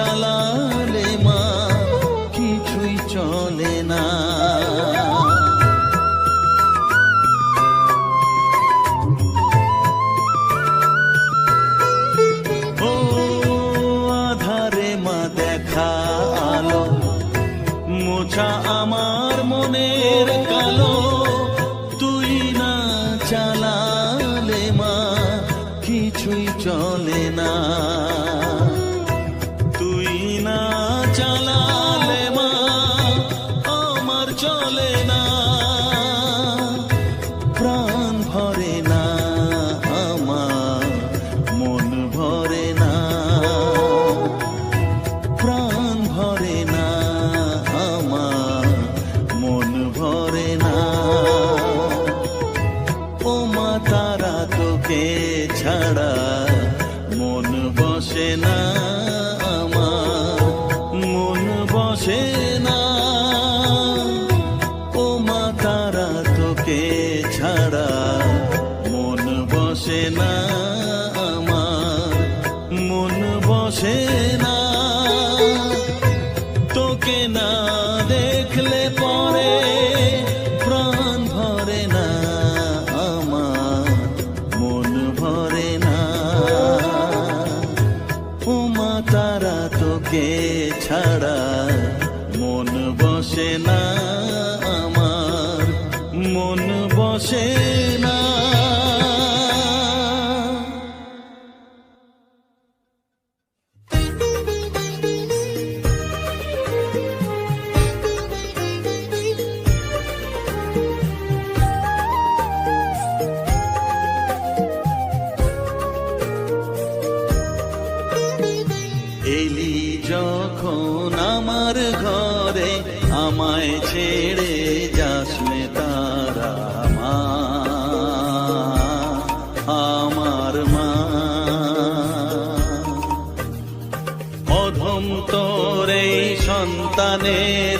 চালা रख ले কখন আমার ঘরে আমায় ছেড়ে যাস তারা মা। আমার মা। অধম তোর এই সন্তানের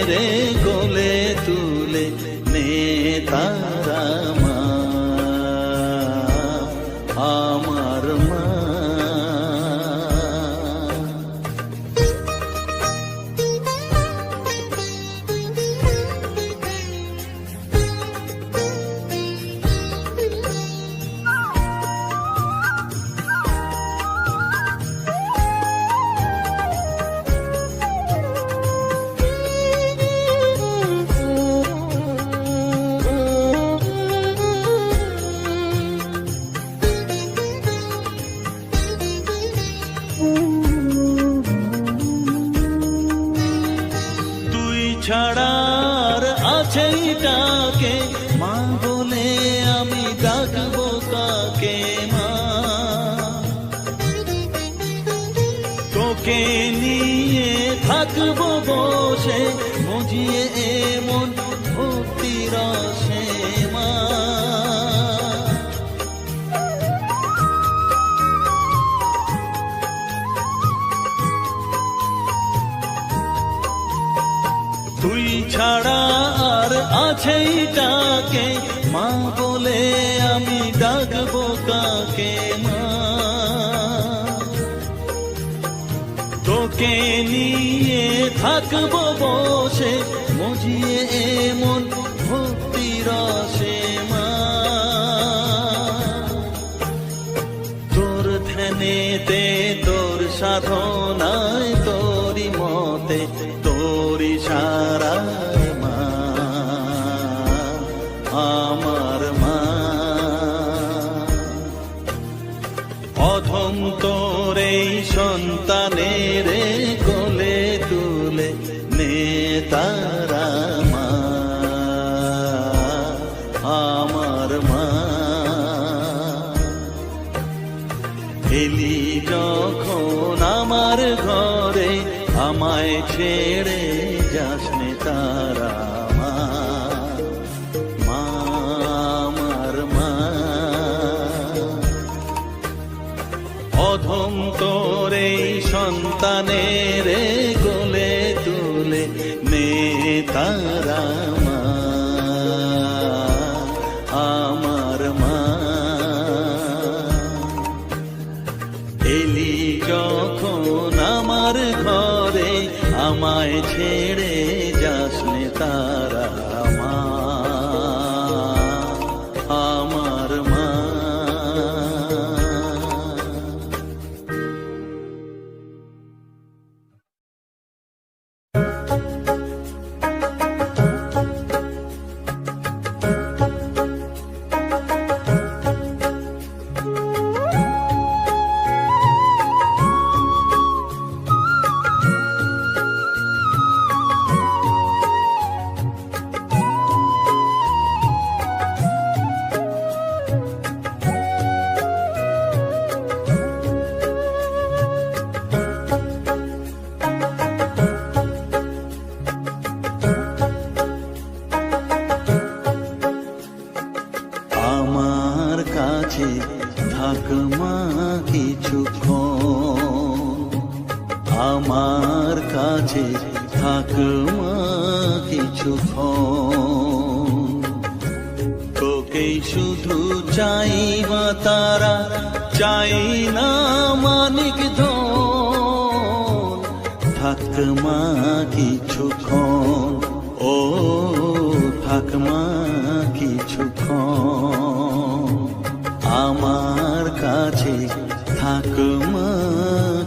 সন্তানের গোলে তুলে নে তুই ছাড়ার আছেই ডাকে মা বলে আমি ডাকবো কাকে মা? তোকে নিয়ে থাকব বসে মজিয়ে তারা মা, আমার মা। এলি যখন আমার ঘরে, আমায় ছেড়ে যাসনে তারা মা। আমার মা। অধম তোর সন্তানের কোলে এলি যখন আমার ঘরে আমায় ছেড়ে থাক মা কিছুক্ষণ ও থাক মা আমার কাছে থাক মা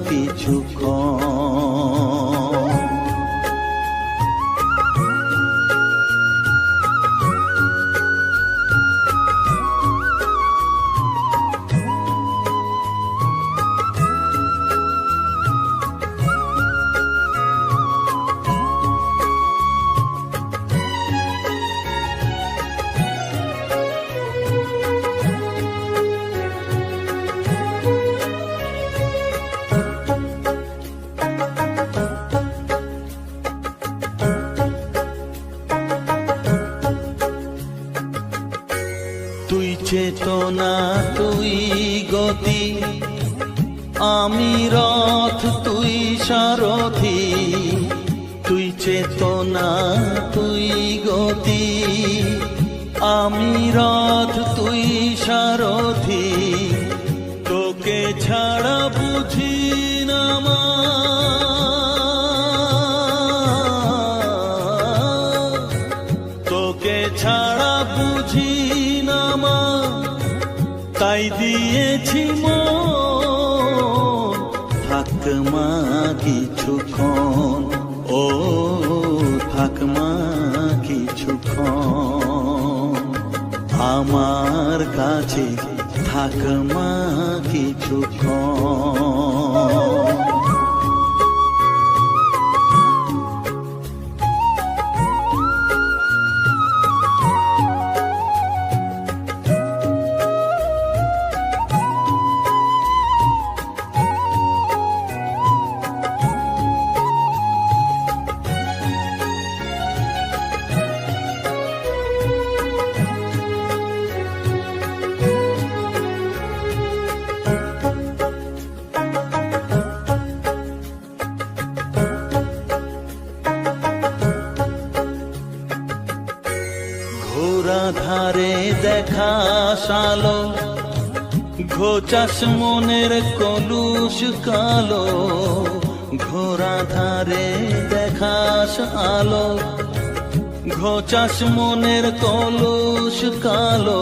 কিছুক্ষণ চেতনা তুই গতি, আমি রথ তুই সারথি, তুই চেতনা তুই গতি, আমি রথ তুই সারথি, তোকে ছাড়া বুঝি না তোকে ছাড়া বুঝি না মা। তাই দিয়েছি মন। থাক মা, কিছুক্ষণ। ও, থাক মা, কিছুক্ষণ। আমার কাছে থাক মা, কিছুক্ষণ। ঘোচাস মনের কলুষ কালো ঘোরা ধারে দেখাস আলো। ঘোচাস মনের কলুষ কালো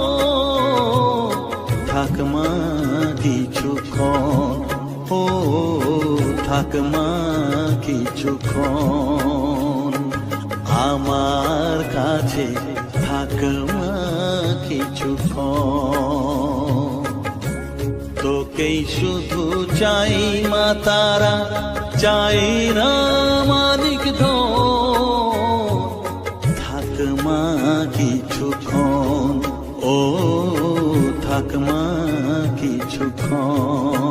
মা কিছুক্ষণ আমার কাছে থাক মা কিছুক্ষণ তোকেই শুধু চাই মা তারা, চাই না মালিক ধন। থাকমা কিছুক্ষণ ও থাকমা কিছুক্ষণ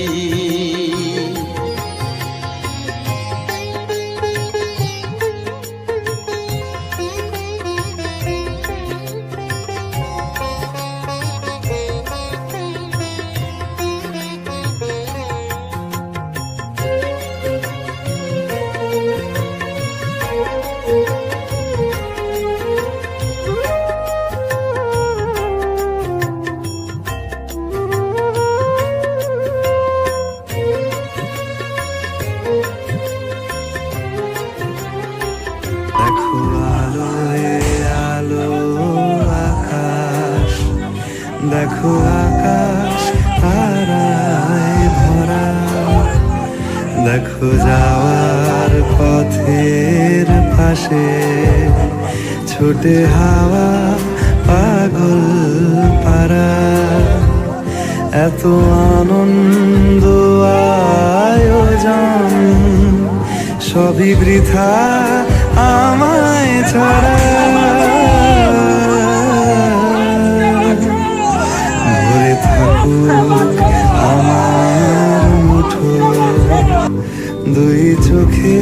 পথের পাশে ছোটে হাওয়া পাগল পারা এত আনন্দ আয়োজন সবই বৃথা আমায় ছাড়া। ভরে থাকুক আমার মুঠো। দুই চোখে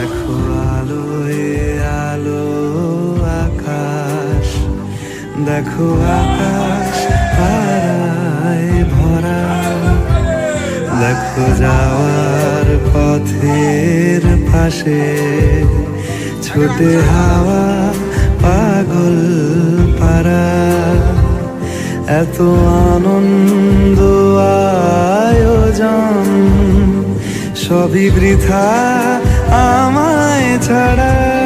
দেখো আলোয়, আলো আকাশ। দেখো আকাশ তারায় ভরা। দেখো যাওয়ার পথের পাশে ছোটে হাওয়া পাগল পারা এত আনন্দ আয়োজন, সবই বৃথা আমায় ছাড়া